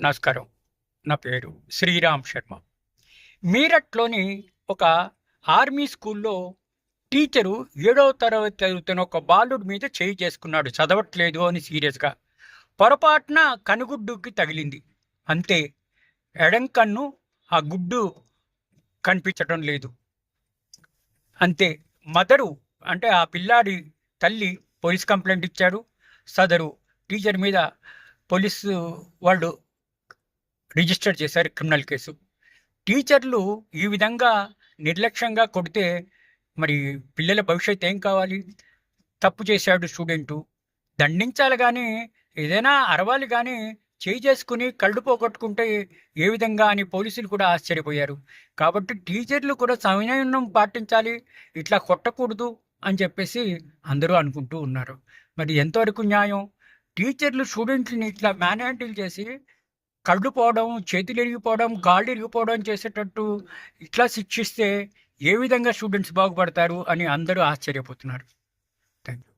నమస్కారం. నా పేరు శ్రీరామ్ శర్మ. మీరట్లోని ఒక ఆర్మీ స్కూల్లో టీచరు ఏడవ తరగతి చదువుతున్న ఒక బాలుడి మీద చేయి చేసుకున్నాడు. చదవట్లేదు అని సీరియస్గా. పొరపాటున కనుగుడ్డుకి తగిలింది. అంతే. ఎడం కన్ను ఆ గుడ్డు కనిపించడం లేదు. అంతే. మదరు అంటే ఆ పిల్లాడి తల్లి పోలీస్ కంప్లైంట్ ఇచ్చారు. సదరు టీచర్ మీద పోలీసు వాళ్ళు రిజిస్టర్ చేశారు క్రిమినల్ కేసు. టీచర్లు ఈ విధంగా నిర్లక్ష్యంగా కొడితే మరి పిల్లల భవిష్యత్ ఏం కావాలి? తప్పు చేశాడు స్టూడెంటు. దండించాలి కానీ ఏదైనా అరవాలి కానీ చేయి చేసుకుని కళ్ళు పోగొట్టుకుంటే ఏ విధంగా అని పోలీసులు కూడా ఆశ్చర్యపోయారు. కాబట్టి టీచర్లు కూడా సంయమనం పాటించాలి ఇట్లా కొట్టకూడదు అని చెప్పేసి అందరూ అనుకుంటూ ఉన్నారు. మరి ఎంతవరకు న్యాయం? టీచర్లు స్టూడెంట్లని ఇట్లా మ్యాన్ చేసి కళ్ళు పోవడం చేతులు ఇరిగిపోవడం కాళ్ళు ఇరిగిపోవడం చేసేటట్టు ఇట్లా శిక్షిస్తే ఏ విధంగా స్టూడెంట్స్ బాగుపడతారు అని అందరూ ఆశ్చర్యపోతున్నారు. Thank you